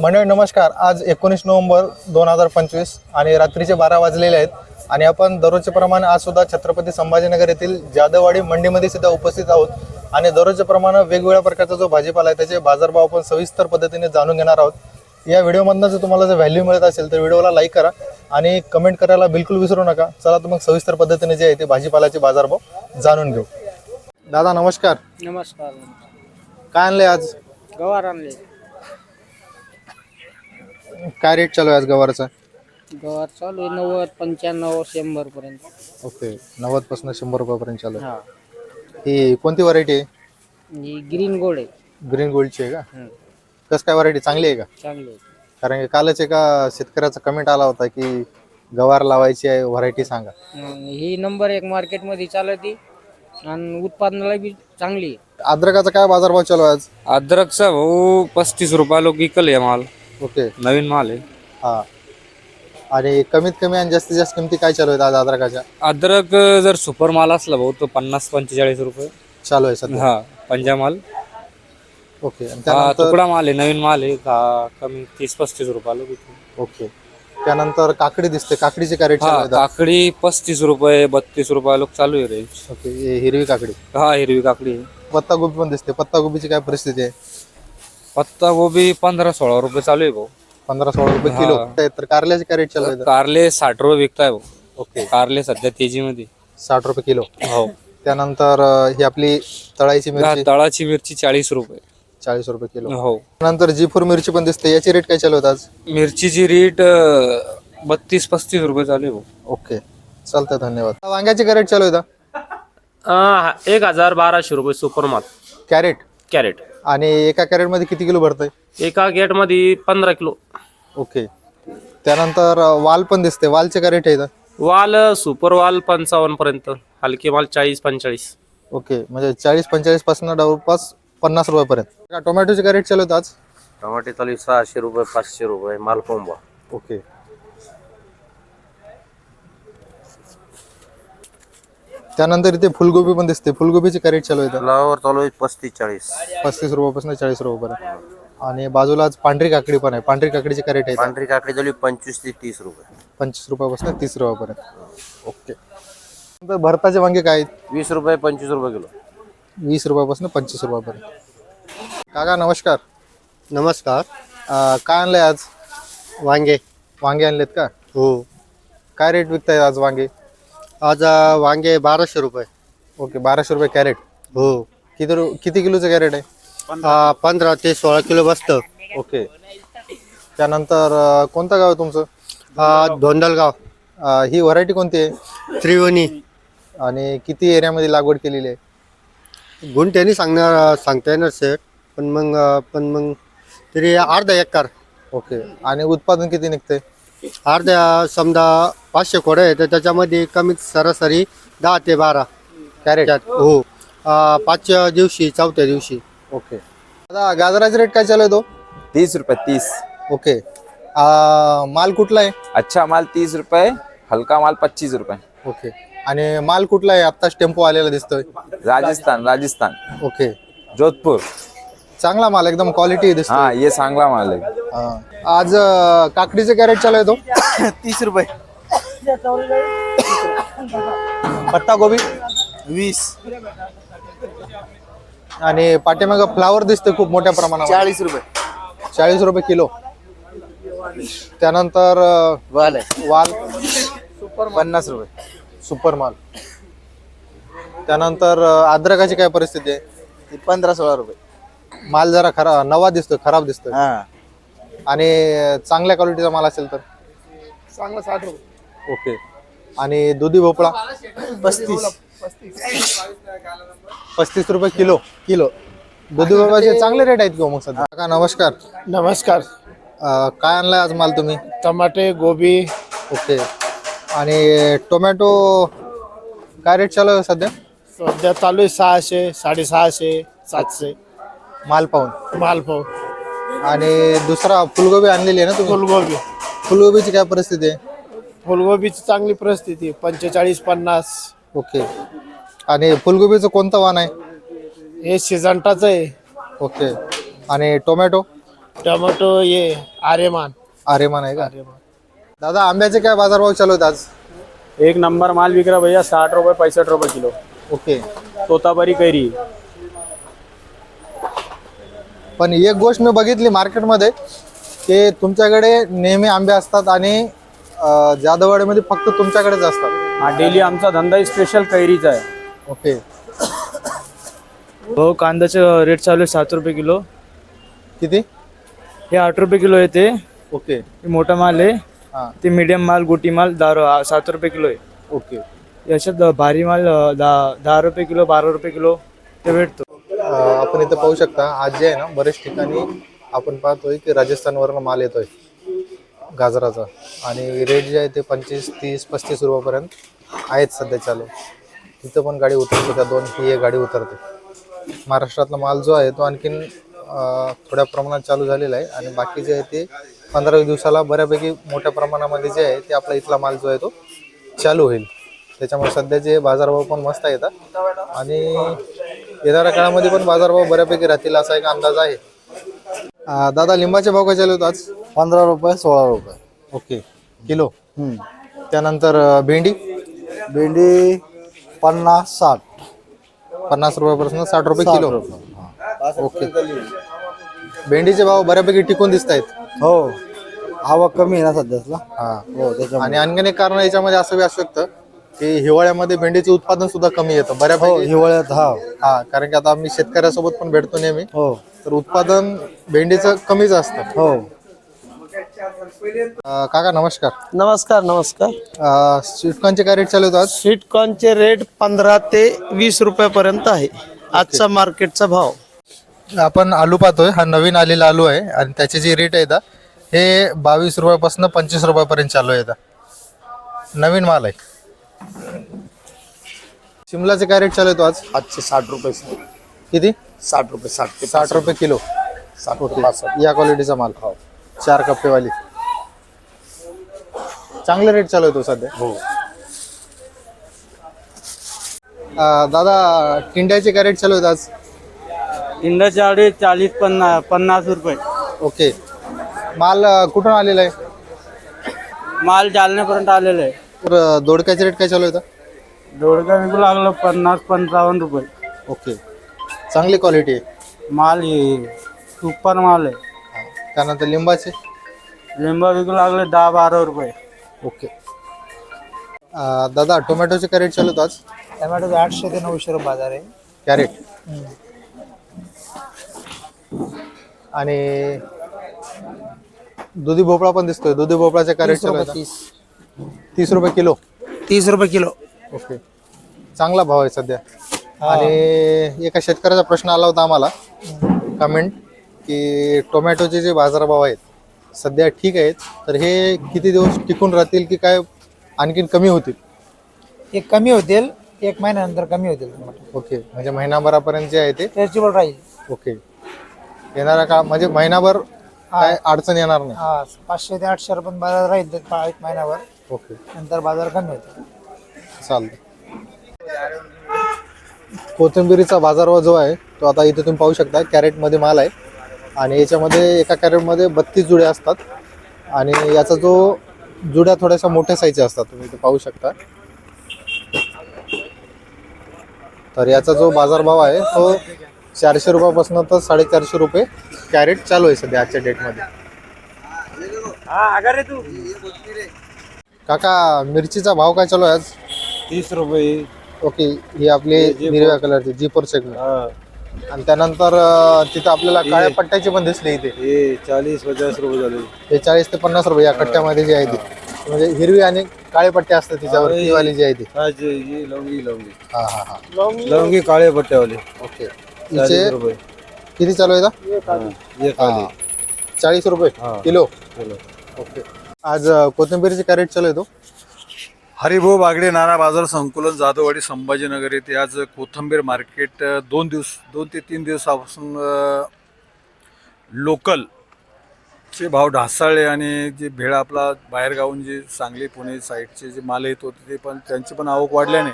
मंडळी नमस्कार. आज एकोणीस नोव्हेंबर दोन हजार पंचवीस आणि रात्रीचे बारा वाजलेले आहेत आणि आपण दररोजच्या प्रमाणे आज सुद्धा छत्रपती संभाजीनगर येथील जादवाडी मंडीमध्ये सुद्धा उपस्थित आहोत. आणि दररोजच्या प्रमाणे वेगवेगळ्या प्रकारचा जो भाजीपाला आहे त्याचे बाजारभाव आपण सविस्तर पद्धतीने जाणून घेणार आहोत. या व्हिडिओमधनं जर तुम्हाला जर व्हॅल्यू मिळत असेल तर व्हिडिओला लाईक करा आणि कमेंट करायला बिलकुल विसरू नका. चला तर मग सविस्तर पद्धतीने जे आहे ते भाजीपाल्याचे बाजारभाव जाणून घेऊ. दादा नमस्कार. नमस्कार. काय आणले आज? गवार आणले. काय रेट चालू आहे आज गवारचा? गवार चालू आहे नव्वद पंच्याण्णव शंभर पर्यंत. ओके नव्वदपासून शंभर रुपयापर्यंत चालू आहे. हा. ही कोणती व्हरायटी आहे? ही ग्रीन गोल्ड आहे. ग्रीन गोल्डची आहे का? हं, कसं काय व्हरायटी चांगली आहे का? चांगली आहे. कारण की कालच एका शेतकऱ्याचा कमेंट आला होता की गवार लावायची आहे व्हरायटी सांगा. हं, ही नंबर एक मार्केटमध्ये चालती आणि उत्पादनाला बी चांगली आहे. अद्रकाचा काय बाजारभाव चालू आहे आज? अद्रकचा भाऊ पस्तीस रुपया लोक विकल आहे माल. ओके. नवीन माल आहे. हा. आणि कमीत कमी आणि जास्तीत जास्त किमती काय चालू आहेत आज अद्रकाच्या? अद्रक जर सुपर माल असला भाऊ तो पन्नास पंचेचाळीस रुपये. चालू आहे सध्या? हा पंजा माल. ओके. आणि हा त्यानंतर? तुकडा माल आहे नवीन माल आहे हा कमी तीस पस्तीस रुपया लोक विकतो. ओके. त्यानंतर काकडी दिसते काकडीचे काय रेट चालू हा आहेत काकडी पस्तीस रुपये बत्तीस रुपया लोक चालू आहे रेंज ओके हे हिरवी काकडी. हा हिरवी काकडी आहे. पत्ता गोबी पण दिसते पत्ता गोबीची काय परिस्थिती आहे? पत्ता गोबी पंधरा सोळा रुपये चालू आहे भाऊ। पंधरा सोळा रुपये किलो। तर कारल्याचे काय रेट चालू आहेत कारले साठ रुपये विकताय भाऊ। ओके। कारले सध्या तेजीमध्ये साठ रुपये किलो। हो। त्यानंतर अं, ही आपली तळायची हा, मिरची तळाची मिरची चाळीस रुपये चाळीस रुपये किलो। हो। नंतर जीफूर मिरची पण दिसते. याची रेट काय चालू आहेत आज? मिरचीची रेट बत्तीस पस्तीस रुपये चालू आहे भाऊ। ओके. चालतंय धन्यवाद. वांग्याची काय रेट चालू आहे एक हजार बाराशे रुपये सुपर माल. कॅरेट? कॅरेट. आणि एका कॅरेटमध्ये किती किलो भरतंय? एका गेटमध्ये पंधरा किलो. ओके. त्यानंतर वाल पण दिसते वालचे काय रेट आहे वाल सुपर वाल पंचावन्न पर्यंत. हलके माल चाळीस पंचेचाळीस. ओके. म्हणजे चाळीस पंचेचाळीसपासून जवळपास पन्नास रुपयापर्यंत टोमॅटोचे काय रेट चालू आहेत आज? टमाटे चालू आहे सहाशे रुपये पाचशे रुपये. मालकोंबा ओके. त्यानंतर इथे फुलगोबी पण दिसते. फुलगोबीचे काय रेट चालू आहेत फ्लावर चालू आहे पस्तीस चाळीस. पस्तीस रुपयापासून चाळीस रुपयापर्यंत. आणि बाजूला आज पांढरी काकडी पण आहे. पांढरी काकडीचे काय रेट आहेत पांढरी काकडी चालू आहे पंचवीस ते तीस रुपये. पंचवीस रुपयापासून तीस रुपयापर्यंत. ओके. नंतर भरताचे वांगे काय आहेत? वीस रुपये पंचवीस रुपये किलो. वीस रुपयापासून पंचवीस रुपयापर्यंत. काका नमस्कार. नमस्कार. अं, काय आणलंय आज? वांगे. वांगे आणलेत का? हो. काय रेट विकताय आज वांगे? आज अ, वांगे बाराशे रुपये. ओके बाराशे रुपये कॅरेट. हो. किती रु किती किलोचं कॅरेट आहे? अ, पंधरा ते सोळा किलो बसतं. ओके. त्यानंतर अं, कोणतं गाव आहे तुमचं? अ, धोंडलगाव. अं, ही व्हरायटी कोणती आहे? त्रिवेणी. आणि किती एरियामध्ये लागवड केलेली आहे? गुंठ्यानी सांगणार सांगता येणार सेट पण मग अ, पण मग तरी अर्धा एकर. ओके. आणि उत्पादन किती निघते अर्ध्या समजा पाचशे खोडं आहे तर त्याच्यामध्ये कमीत सरासरी दहा ते बारा कॅरेट त्यात हो. अ, पाचच्या दिवशी चौथ्या दिवशी. ओके. आता गाजराचा रेट काय चालू आहे तो? तीस रुपये तीस. ओके. माल कुठला आहे? अच्छा माल तीस रुपये हलका माल पच्चीस रुपये. ओके. आणि माल कुठला आहे? आत्ताच टेम्पो आलेला दिसतोय. राजस्थान राजस्थान. ओके. जोधपुर. चांगला माल एकदम क्वालिटी दिसतो हाँ ये सांगला माल है हा. आज अं, काकडीचे काय रेट चालू आहे तो. तीस रुपये. पत्ता गोबी? वीस. आणि पाठीमाग फ्लावर दिसते खूप मोठ्या प्रमाणात चाळीस रुपये. चाळीस रुपये किलो. त्यानंतर अं, वाल आहे. वाल. पन्नास रुपये. सुपर माल. त्यानंतर अं, अद्रकाची काय परिस्थिती आहे? पंधरा सोळा रुपये. माल जरा खराब नवा दिसतोय खराब दिसतोय. हा. आणि चांगल्या क्वालिटीचा माल असेल तर? चांगला साठ रुपये. ओके. आणि दुधी भोपळा? पस्तीस. पस्तीस रुपये किलो. किलो. दुधी भोपळाचे चांगले रेट आहेत किंवा मग सध्या? काका नमस्कार. नमस्कार. अं, काय आणलाय आज माल तुम्ही? टमाटे गोबी. ओके. आणि टोमॅटो काय रेट चालू आहे सध्या? सध्या चालू आहे सहाशे साडेसहाशे सातशे. माल पाहून. मालपाव आणि दुसरा फुलगोबी आणलेली आहे ना तुम्ही? फुलगोबी. फुलगोबीची काय परिस्थिती आहे? फुलगोबीची चांगली परिस्थिती पंचेचाळीस पन्नास. ओके. आणि फुलगोबीचं कोणतं वाण आहे? हे सिजंटाचं आहे. ओके. आणि टोमॅटो? टोमॅटो ये आर्यमान. आरेमान आहे का? आर्यमान. दादा आंब्याचे काय बाजारभाव चालू आहेत आज? एक नंबर माल बिक रहा भैया साठ रुपए पैंसठ रुपए किलो. ओके. तोतापरी कैरी. पण एक गोष्ट मी बघितली मार्केटमध्ये की तुमच्याकडे नेहमी आंबे असतात आणि अं, जादवाडीमध्ये फक्त तुमच्याकडेच असतात. हा डेली आमचा धंदा स्पेशल कैरीचा आहे. ओके. हो कांद्याचं रेट चालू आहे सात रुपये किलो. किती? हे आठ रुपये किलो आहे ते. ओके. हे मोठा माल आहे. हां. ते मीडियम माल गोटी माल दहा सात रुपये किलो आहे. ओके. याच्यात भारी माल अं, दहा दहा रुपये किलो बारा रुपये किलो ते भेटतो. आपण इथं पाहू शकता आज जे आहे ना बरेच ठिकाणी आपण पाहतोय की राजस्थानवरून माल येतोय गाजराचा. आणि रेट जे आहे ते पंचवीस तीस पस्तीस रुपयापर्यंत आहेत सध्या चालू. तिथं पण गाडी उतरते त्या दोन ही एक गाडी उतरते. महाराष्ट्रातला माल जो आहे तो आणखीन थोड्या प्रमाणात चालू झालेला आहे. आणि बाकी जे आहे ते पंधरा दिवसाला बऱ्यापैकी मोठ्या प्रमाणामध्ये जे आहे ते आपला इथला माल जो आहे तो चालू होईल. त्याच्यामुळे सध्याचे बाजारभाव पण मस्त येतात आणि येणाऱ्या काळामध्ये पण बाजारभाव बऱ्यापैकी राहतील असा एक अंदाज आहे. दादा लिंबाचे भाव काय चालू आहेत आज? पंधरा रुपये सोळा रुपये. ओके. किलो? त्यानंतर अं, भेंडी? भेंडी पन्नास साठ. पन्नास रुपयापासून साठ रुपये किलो? ओके. भेंडीचे भाव बऱ्यापैकी टिकून दिसत आहेत. हो. आवक कमी आहे ना सध्याला हा. हो त्याच्या आणि आणखीन एक कारण याच्यामध्ये असं बी असू शकतं. की हिवाळ्यामध्ये भेंडीचे उत्पादन सुद्धा कमी येतं हो बऱ्यापैकी हिवाळ्यात हा. हा कारण की आता आम्ही शेतकऱ्यासोबत पण भेटतो नेहमी. हो. तर उत्पादन भेंडीचं कमीच असतं. हो. अं, काका नमस्कार. नमस्कार नमस्कार. अं, स्वीटकॉर्नचे काय रेट चालू आहेत आज? स्वीटकॉर्नचे रेट पंधरा ते वीस रुपयापर्यंत आहे. आजचा मार्केटचा भाव. आपण आलू पाहतोय हा नवीन आलेला आलू आहे आणि त्याचे जे रेट आहेत हे बावीस रुपयापासून पंचवीस रुपयापर्यंत चालू आहे नवीन माल आहे. शिमलाचे काय रेट चालू आहेत आज? आजचे साठ रुपये किती? साठ रुपये साठ ते साठ रुपये किलो. साठ ओके. या क्वालिटीचा माल. चार कप्पेवाली. चांगले रेट चालू आहे तो सध्या. हो. अं, दादा टिंड्याचे काय रेट चालू आहेत आज? इंडा चाळी चाळीस पन्नास पन्नास रुपये. ओके. माल अं, कुठून आलेला आहे? माल जालन्यापर्यंत आलेलं आहे. तर दोडक्याचे रेट काय चालू आहे दोडका विकू लागलं पन्नास पंचावन्न रुपये. ओके. चांगली क्वालिटी आहे. माल हे सुपर माल आहे. त्यानंतर लिंबाचे? लिंबा विकू लागले दहा बारा रुपये. ओके. अं, दादा टोमॅटोचे काय रेट चालू आहेत आज? टोमॅटो आठशे ते नऊशे रुपये बाजार आहे. कॅरेट? आणि दुधी भोपळा पण दिसतोय. दुधी भोपळाचे काय रेट चालू आहेत तीस. रुपये किलो. तीस रुपये किलो. ओके. चांगला भाव आहे सध्या. आणि एका शेतकऱ्याचा प्रश्न आला होता आम्हाला. कमेंट की टोमॅटोचे जे बाजारभाव आहेत सध्या ठीक आहेत तर हे किती दिवस टिकून राहतील की काय आणखीन कमी होतील? एक कमी होतील एक महिन्यानंतर कमी होतील. ओके. म्हणजे महिनाभरापर्यंत जे आहे ते? स्ट्रेचेबल राहील. ओके. येणारा काळ म्हणजे महिनाभर काय अडचण येणार नाही. हा पाचशे ते आठशे रुपये बाजार राहील एक महिन्यावर ओके. नंतर बाजार कमी होतील चालतं कोथिंबिरीचा बाजारभाव जो आहे तो आता इथे तुम्ही पाहू शकता कॅरेटमध्ये माल आहे. आणि याच्यामध्ये एका कॅरेटमध्ये बत्तीस जुड्या असतात. आणि याचा जो जुड्या थोड्याशा मोठ्या साईजच्या असतात तुम्ही इथे पाहू शकता. तर याचा जो बाजारभाव आहे तो चारशे रुपयापासून तर साडेचारशे रुपये कॅरेट चालू आहे सध्या आजच्या डेटमध्ये काका मिरचीचा भाव काय चालू आहे आज? तीस रुपये. ओके ही आपली हिरव्या कलरची जी फोर सेगमेंट आणि त्यानंतर अं, तिथं आपल्याला काळ्या पट्ट्याची पण दिसली इथे. हे चाळीस पचास रुपये झाले. हे चाळीस ते पन्नास रुपये या कट्ट्यामध्ये जी आहे ती. म्हणजे हिरवी आणि काळे पट्टे असतात तिच्यावर ती वाली जी आहे ती. लवंगी लवंगी. हा हा हा. लवंगी? काळे पट्ट्यावाले. ओके. रुपये. किती चालू आहे का? हा. चाळीस रुपये किलो. ओके. आज अं, कोथिंबीरची कॅरेट चालू आहे तो. हरिभाऊ बागडे नाना बाजार संकुलन जाधववाडी संभाजीनगर येथे आज कोथंबीर मार्केट दोन दिवस दोन ते तीन दिवसापासून लोकल चे भाव ढासाळले आणि जे भेळ आपला बाहेरगावून जे सांगली पुणे साईडचे जे माल येत होते ते पण त्यांची पण आवक वाढल्याने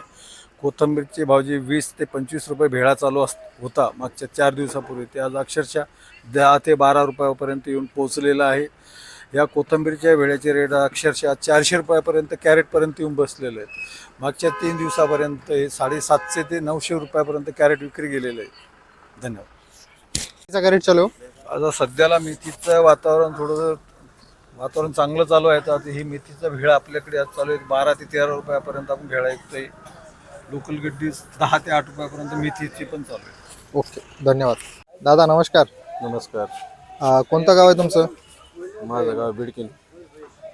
कोथंबीरचे भाव जे वीस ते पंचवीस रुपये भेळा चालू अस होता मागच्या चार दिवसापूर्वी. ते आज अक्षरशः दहा ते बारा रुपयापर्यंत येऊन पोचलेला आहे. या कोथंबीरच्या वेळेचे रेट अक्षरशः चारशे रुपयापर्यंत कॅरेटपर्यंत येऊन बसलेले आहेत. मागच्या तीन दिवसापर्यंत हे साडेसातशे ते नऊशे रुपयापर्यंत कॅरेट विक्री गेलेलं आहे धन्यवाद. मेथीचा काय रेट चालू? आता सध्याला मेथीचं वातावरण थोडंसं वातावरण चांगलं चालू आहे. तर आता ही मेथीचा भेळ आपल्याकडे आज चालू आहे. बारा ते तेरा रुपयापर्यंत आपण भेळा ऐकतोय लोकल गड्डी दहा ते आठ रुपयापर्यंत मेथीची पण चालू आहे. ओके धन्यवाद. दादा नमस्कार. नमस्कार. कोणतं गाव आहे तुमचं? माझं गाव बिडकीन.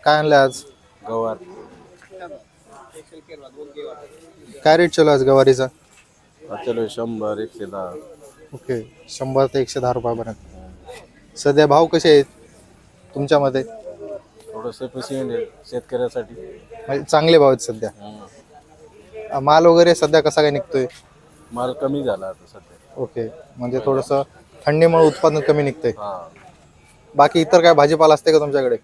काय आणलं आज? गवार. काय रेट चालू आज गवारीचा? चलो शंभर एकशे दहा. ओके शंभर ते एकशे दहा रुपयापर्यंत. सध्या भाव कसे आहेत तुमच्यामध्ये? थोडंसं पेशंट आहे शेतकऱ्यासाठी. म्हणजे चांगले भाव आहेत सध्या. अ, माल वगैरे सध्या कसा काय निघतोय? माल कमी झाला आता सध्या. ओके म्हणजे थोडंसं थंडीमुळे उत्पादन कमी निघतंय. हा. बाकी इतर काय भाजीपाला असते का तुमच्याकडे?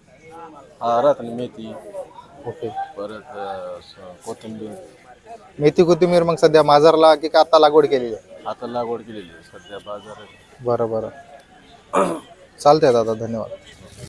हा मेथी. ओके. परत अं, स- कोथिंबीर. मेथी कोथिंबीर मग सध्या बाजारला की का आता लागवड केलेली आहे? आता लागवड केलेली आहे. सध्या बाजारात बरं बरं. चालतंय दादा धन्यवाद.